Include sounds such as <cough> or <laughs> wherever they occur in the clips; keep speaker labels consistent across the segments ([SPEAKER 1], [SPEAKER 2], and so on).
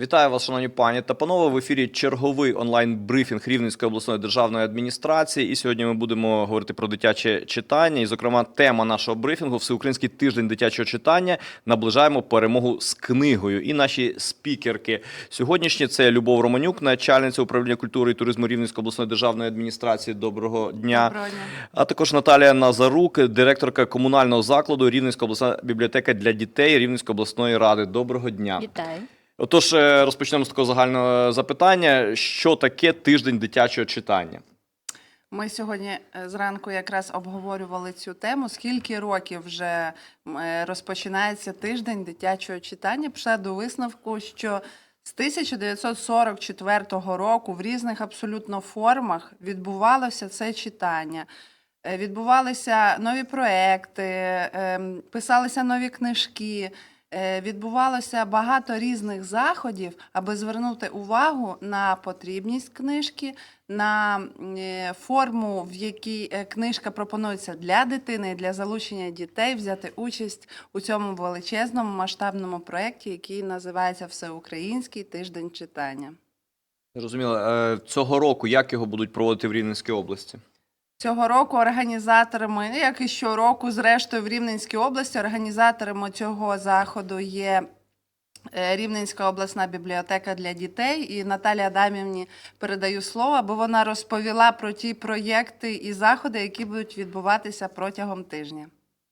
[SPEAKER 1] Вітаю вас, шановні пані та панове. В ефірі черговий онлайн-брифінг Рівненської обласної державної адміністрації. І сьогодні ми будемо говорити про дитяче читання. І, зокрема, тема нашого брифінгу Всеукраїнський тиждень дитячого читання. Наближаємо перемогу з книгою. І наші спікерки сьогоднішні це Любов Романюк, начальниця управління культури і туризму Рівненської обласної державної адміністрації. Доброго дня.
[SPEAKER 2] Доброго дня.
[SPEAKER 1] А також Наталія Назарук, директорка комунального закладу Рівненська обласна бібліотека для дітей Рівненської обласної ради. Доброго дня.
[SPEAKER 3] Вітаю.
[SPEAKER 1] Отож, е, розпочнемо з такого загального запитання: що таке тиждень дитячого читання?
[SPEAKER 2] Ми сьогодні е, зранку якраз обговорювали цю тему. Скільки років вже е, розпочинається тиждень дитячого читання? Прийшла до висновку, що з 1944 року в різних абсолютно формах відбувалося це читання. Відбувалися нові проекти, ем, писалися нові книжки. Е, Відбувалося багато різних заходів, аби звернути увагу на потрібність книжки, на е, форму, в якій е, книжка пропонується для дитини, і для залучення дітей взяти участь у цьому величезному масштабному проєкті, який називається Всеукраїнський тиждень читання.
[SPEAKER 1] Зрозуміло, цього року як його будуть проводити в Рівненській області?
[SPEAKER 2] Цього року організаторами, ну, як і щороку, зрештою в Рівненській області, організаторами цього заходу є е, Рівненська обласна бібліотека для дітей. І Наталія Адамівні передаю слово, бо вона розповіла про ті проєкти і заходи, які будуть відбуватися протягом тижня.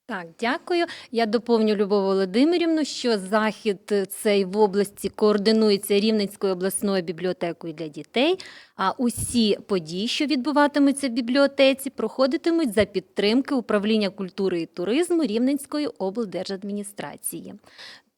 [SPEAKER 3] Так, дякую. Я доповню Любов Володимирівну, що захід е, цей в області координується Рівненською обласною бібліотекою для дітей. А усі події, що відбуватимуться в бібліотеці, проходитимуть за підтримки управління культури і туризму Рівненської облдержадміністрації.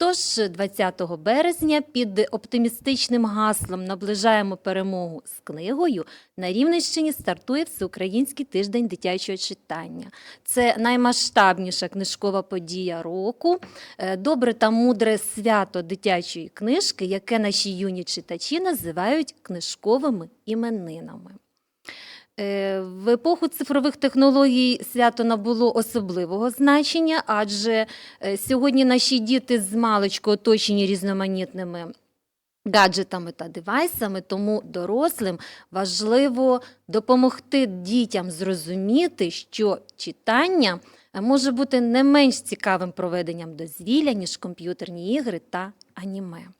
[SPEAKER 3] Тож 20 березня під оптимістичним гаслом наближаємо перемогу з книгою на Рівненщині стартує Всеукраїнський тиждень дитячого читання. Це наймасштабніша книжкова подія року, е, добре та мудре свято дитячої книжки, яке наші юні читачі називають книжковими іменинами. Е, В епоху цифрових технологій свято набуло особливого значення, адже е, сьогодні наші діти з маличку оточені різноманітними гаджетами та девайсами, тому дорослим важливо допомогти дітям зрозуміти, що читання е, може бути не менш цікавим проведенням дозвілля, ніж комп'ютерні ігри та аніме.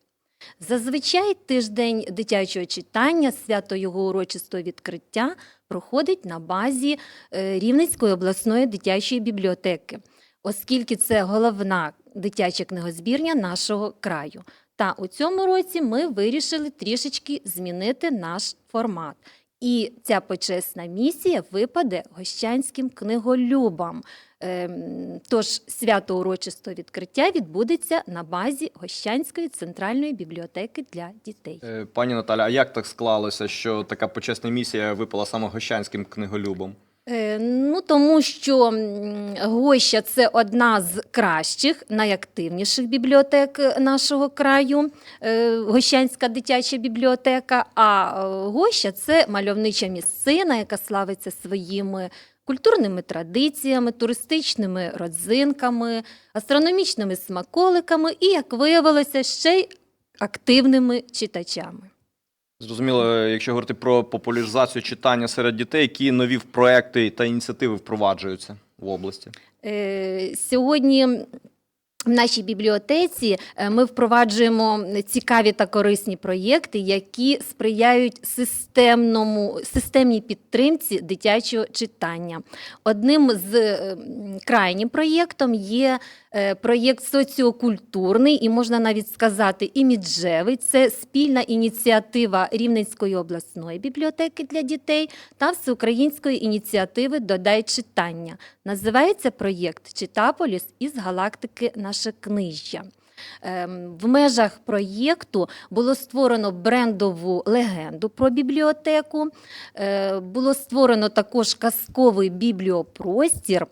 [SPEAKER 3] Зазвичай тиждень дитячого читання, свято його урочистого відкриття проходить на базі е, Рівненської обласної дитячої бібліотеки, оскільки це головна дитяча книгозбірня нашого краю. Та у цьому році ми вирішили трішечки змінити наш формат. І ця почесна місія випаде гощанським книголюбам. Ем, Тож свято урочисто відкриття відбудеться на базі Гощанської центральної бібліотеки для дітей.
[SPEAKER 1] Е, Пані Наталя, а як так склалося, що така почесна місія випала саме гощанським книголюбом?
[SPEAKER 3] Е, Ну, тому що Гоща це одна з кращих, найактивніших бібліотек нашого краю, е, Гощанська дитяча бібліотека. А е, Гоща це мальовнича місцина, яка славиться своїми культурними традиціями, туристичними родзинками, астрономічними смаколиками і, як виявилося, ще й активними читачами.
[SPEAKER 1] Зрозуміло, якщо говорити про популяризацію читання серед дітей, які нові проекти та ініціативи впроваджуються в області?
[SPEAKER 3] Е, Сьогодні в нашій бібліотеці е, ми впроваджуємо цікаві та корисні проєкти, які сприяють системному, системній підтримці дитячого читання. Одним з е, крайнім проєктом є е, проєкт соціокультурний і можна навіть сказати іміджевий. Це спільна ініціатива Рівненської обласної бібліотеки для дітей та всеукраїнської ініціативи Додай читання. Називається проєкт Читаполіс із галактики Наше книжжя. Ем, В межах проєкту було створено брендову легенду про бібліотеку, е, було створено також казковий бібліопростір.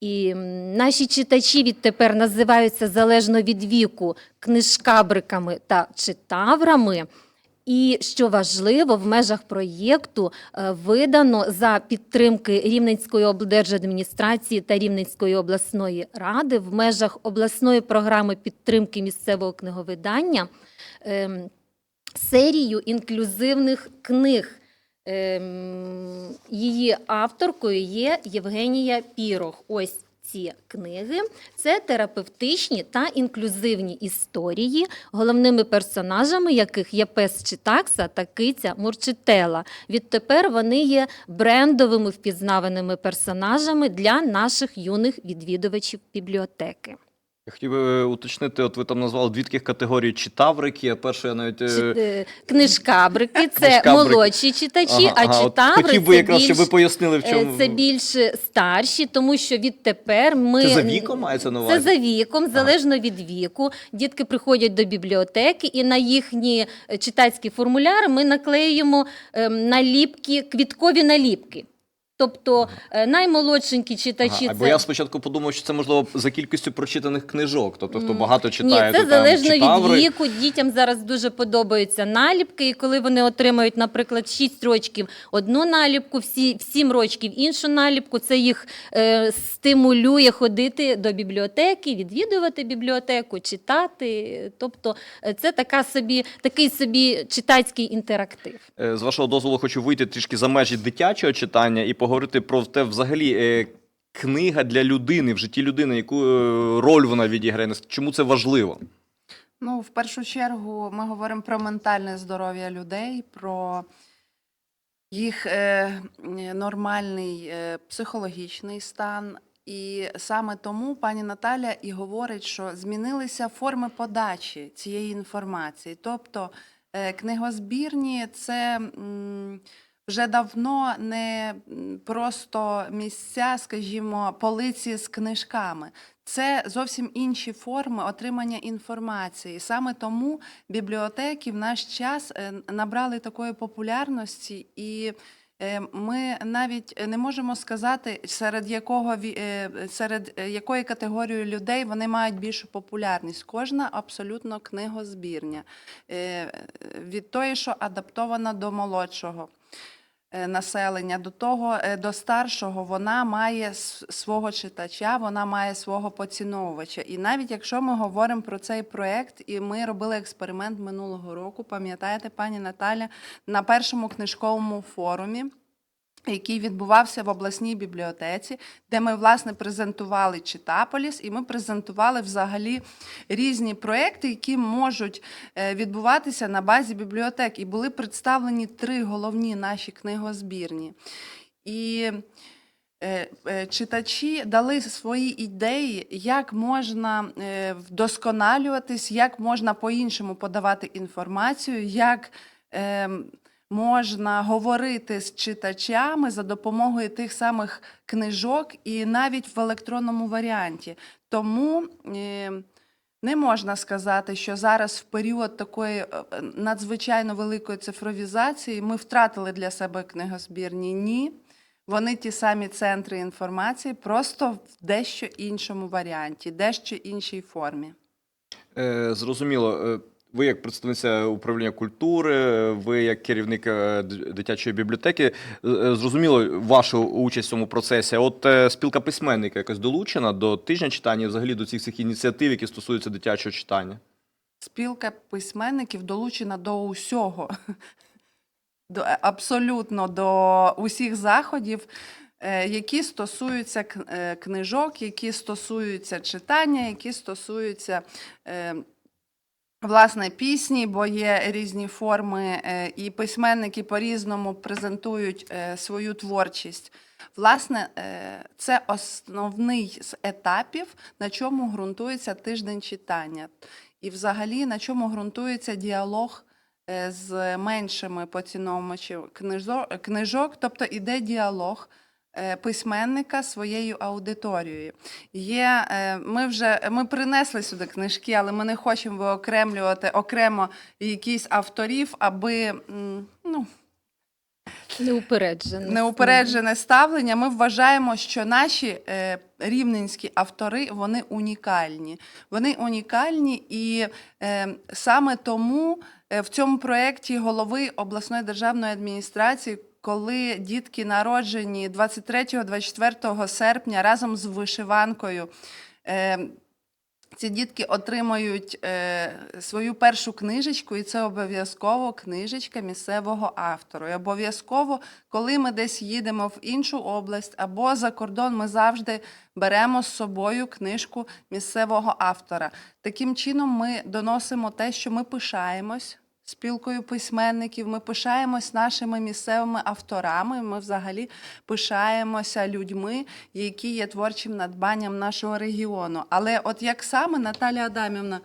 [SPEAKER 3] І наші читачі відтепер називаються залежно від віку книжкабриками та читаврами. І що важливо, в межах проєкту е, видано за підтримки Рівненської облдержадміністрації та Рівненської обласної ради в межах обласної програми підтримки місцевого книговидання ем, серію інклюзивних книг. Ем, Її авторкою є Євгенія Пірох. Ось ці книги. Це терапевтичні та інклюзивні історії, головними персонажами яких є пес Читакса та киця Мурчителла. Відтепер вони є брендовими впізнаваними персонажами для наших юних відвідувачів бібліотеки.
[SPEAKER 1] Я хотів би е, уточнити, от ви там назвали дві таких категорії читаврики. а Перше, я навіть. е,
[SPEAKER 3] Чи- е, Книжкабрики це
[SPEAKER 1] Книжкабрики.
[SPEAKER 3] молодші читачі,
[SPEAKER 1] ага,
[SPEAKER 3] а
[SPEAKER 1] от
[SPEAKER 3] читаври
[SPEAKER 1] Хотів би
[SPEAKER 3] це
[SPEAKER 1] якраз, щоб ви пояснили, в
[SPEAKER 3] е,
[SPEAKER 1] чому.
[SPEAKER 3] це більш старші, тому що відтепер ми
[SPEAKER 1] Це за віком мається на увазі?
[SPEAKER 3] Це за віком, залежно від віку. Дітки приходять до бібліотеки, і на їхні е, читацькі формуляри ми наклеюємо ем, наліпки, квіткові наліпки. Тобто е, наймолодшенькі читачі
[SPEAKER 1] Ага, бо
[SPEAKER 3] це
[SPEAKER 1] я спочатку подумав, що це можливо за кількістю прочитаних книжок. Тобто, хто багато читає,
[SPEAKER 3] Ні, це
[SPEAKER 1] то там
[SPEAKER 3] залежно
[SPEAKER 1] читаври.
[SPEAKER 3] від віку. Дітям зараз дуже подобаються наліпки, і коли вони отримають, наприклад, 6 рочків одну наліпку, всі, 7 рочків іншу наліпку, це їх е, стимулює ходити до бібліотеки, відвідувати бібліотеку, читати. Тобто е, це така собі, такий собі читацький інтерактив.
[SPEAKER 1] Е, З вашого дозволу хочу вийти трішки за межі дитячого читання і поговорити про те, взагалі, е, книга для людини в житті людини, яку е, роль вона відіграє, чому це важливо?
[SPEAKER 2] Ну, в першу чергу, ми говоримо про ментальне здоров'я людей, про їх е, нормальний психологічний стан. І саме тому пані Наталя і говорить, що змінилися форми подачі цієї інформації. Тобто книгозбірні це вже давно не просто місця, скажімо, полиці з книжками. Це зовсім інші форми отримання інформації. Саме тому бібліотеки в наш час е, набрали такої популярності, і е, ми навіть не можемо сказати, серед якого е, серед е, якої категорії людей вони мають більшу популярність. Кожна абсолютно книгозбірня Е, від тої, що адаптована до молодшого е, населення, до того е, до старшого, вона має свого читача, вона має свого поціновувача. І навіть якщо ми говоримо про цей проект, і ми робили експеримент минулого року, пам'ятаєте, пані Наталя, на першому книжковому форумі. Який відбувався в обласній бібліотеці, де ми власне презентували Читаполіс, і ми презентували взагалі різні проекти, які можуть е, відбуватися на базі бібліотек. І були представлені три головні наші книгозбірні. І е, е, читачі дали свої ідеї, як можна вдосконалюватись, як можна по-іншому подавати інформацію, як е, можна говорити з читачами за допомогою тих самих книжок і навіть в електронному варіанті. Тому е, не можна сказати, що зараз в період такої е, надзвичайно великої цифровізації ми втратили для себе книгозбірні. Ні. Вони ті самі центри інформації, просто в дещо іншому варіанті, дещо іншій формі.
[SPEAKER 1] Е, Зрозуміло. Ви як представниця управління культури, ви як керівник е, дитячої бібліотеки, е, е, зрозуміло вашу участь в цьому процесі. От спілка письменника якось долучена до тижня читання, взагалі до цих всіх ініціатив, які стосуються дитячого читання.
[SPEAKER 2] Спілка письменників долучена до усього, <laughs> до, абсолютно до усіх заходів, які стосуються книжок, які стосуються читання, які стосуються. Власне, пісні, бо є різні форми, е, і письменники по-різному презентують е, свою творчість. Власне, е, це основний з етапів, на чому ґрунтується тиждень читання. І взагалі на чому ґрунтується діалог з меншими поціновувачами книжо- книжок, тобто іде діалог письменника своєю аудиторією. Є, е, ми вже ми принесли сюди книжки, але ми не хочемо виокремлювати окремо якісь авторів, аби ну,
[SPEAKER 3] Неупереджене.
[SPEAKER 2] неупереджене ставлення. Ми вважаємо, що наші е, рівненські автори вони унікальні. Вони унікальні, і е, саме тому е, в цьому проєкті голови обласної державної адміністрації. Коли дітки народжені 23-24 серпня разом з вишиванкою е, ці дітки отримають е, свою першу книжечку, і це обов'язково книжечка місцевого автора. І обов'язково, коли ми десь їдемо в іншу область або за кордон, ми завжди беремо з собою книжку місцевого автора. Таким чином, ми доносимо те, що ми пишаємось. Спілкою письменників ми пишаємось нашими місцевими авторами. Ми взагалі пишаємося людьми, які є творчим надбанням нашого регіону. Але от як саме Наталя Адамівна,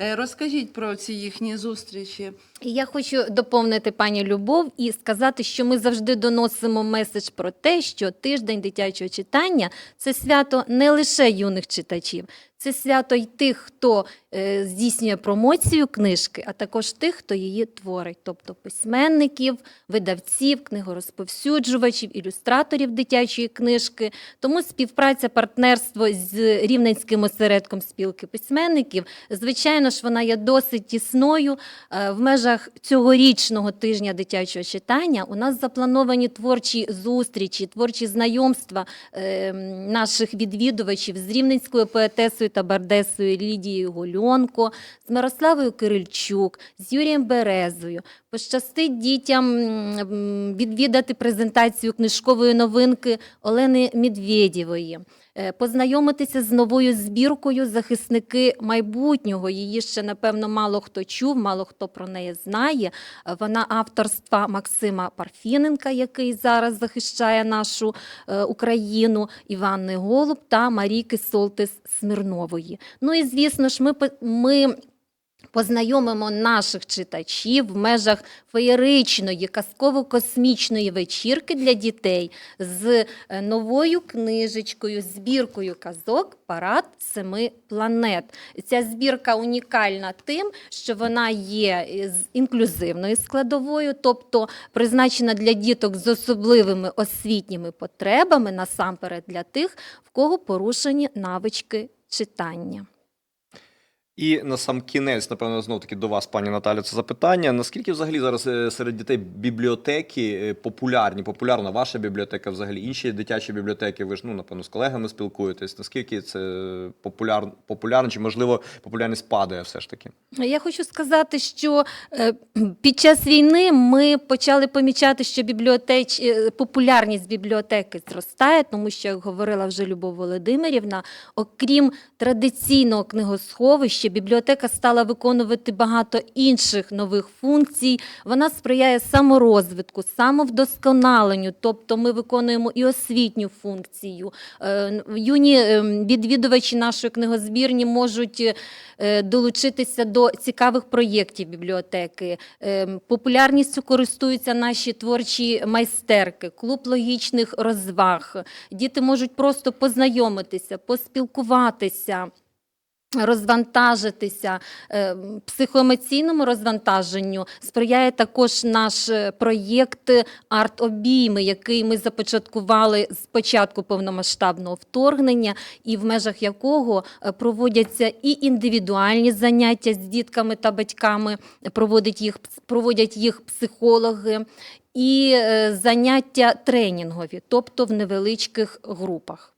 [SPEAKER 2] е, розкажіть про ці їхні зустрічі.
[SPEAKER 3] Я хочу доповнити пані Любов і сказати, що ми завжди доносимо меседж про те, що тиждень дитячого читання це свято не лише юних читачів, це свято й тих, хто е, здійснює промоцію книжки, а також тих, хто її творить, тобто письменників, видавців, книгорозповсюджувачів, ілюстраторів дитячої книжки. Тому співпраця, партнерство з Рівненським осередком спілки письменників, звичайно ж, вона є досить тісною. Е, В межах цьогорічного тижня дитячого читання у нас заплановані творчі зустрічі, творчі знайомства е, наших відвідувачів з рівненською поетесою та бардесою Лідією Гольонко, з Мирославою Кирильчук, з Юрієм Березою. Пощастить дітям відвідати презентацію книжкової новинки Олени Медведєвої. Е, Познайомитися з новою збіркою захисники майбутнього. Її ще напевно мало хто чув, мало хто про неї знає. Вона авторства Максима Парфіненка, який зараз захищає нашу е, Україну, Іванни Голуб та Марійки Солтис Смирнової. Ну і звісно ж, ми, ми Познайомимо наших читачів в межах феєричної казково-космічної вечірки для дітей з е, новою книжечкою, збіркою казок Парад семи планет. Ця збірка унікальна тим, що вона є з інклюзивною складовою, тобто призначена для діток з особливими освітніми потребами, насамперед для тих, в кого порушені навички читання.
[SPEAKER 1] І на сам кінець, напевно, знов таки до вас, пані Наталя, це запитання. Наскільки взагалі зараз е, серед дітей бібліотеки е, популярні? Популярна ваша бібліотека, взагалі інші дитячі бібліотеки? Ви ж ну напевно з колегами спілкуєтесь. Наскільки це популяр, популярно, чи можливо популярність падає все ж таки?
[SPEAKER 3] Я хочу сказати, що е, під час війни ми почали помічати, що бібліотеч... популярність бібліотеки зростає, тому що, як говорила вже Любов Володимирівна, окрім традиційного книгосховища, бібліотека стала виконувати багато інших нових функцій. Вона сприяє саморозвитку, самовдосконаленню, тобто ми виконуємо і освітню функцію. Е, Юні е, відвідувачі нашої книгозбірні можуть е, долучитися до цікавих проєктів бібліотеки. Е, Популярністю користуються наші творчі майстерки, клуб логічних розваг. Діти можуть просто познайомитися, поспілкуватися. Розвантажитися Е, психоемоційному розвантаженню сприяє також наш е, проєкт арт-обійми, який ми започаткували з початку повномасштабного вторгнення, і в межах якого е, проводяться і індивідуальні заняття з дітками та батьками, проводять їх, проводять їх психологи, і заняття тренінгові, тобто в невеличких групах.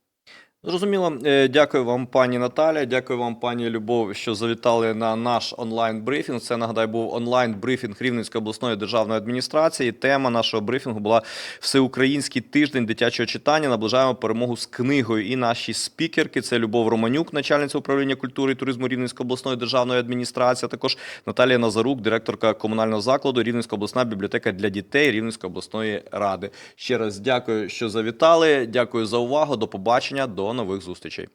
[SPEAKER 1] Зрозуміло, Е, дякую вам, пані Наталя. Дякую вам, пані Любов, що завітали на наш онлайн-брифінг. Це нагадаю був онлайн-брифінг Рівненської обласної державної адміністрації. Тема нашого брифінгу була Всеукраїнський тиждень дитячого читання. Наближаємо перемогу з книгою. І наші спікерки це Любов Романюк, начальниця управління культури і туризму Рівненської обласної державної адміністрації. а Також Наталія Назарук, директорка комунального закладу Рівненська обласна бібліотека для дітей Рівненської обласної ради. Ще раз дякую, що завітали. Дякую за увагу. До побачення. До нових зустрічей.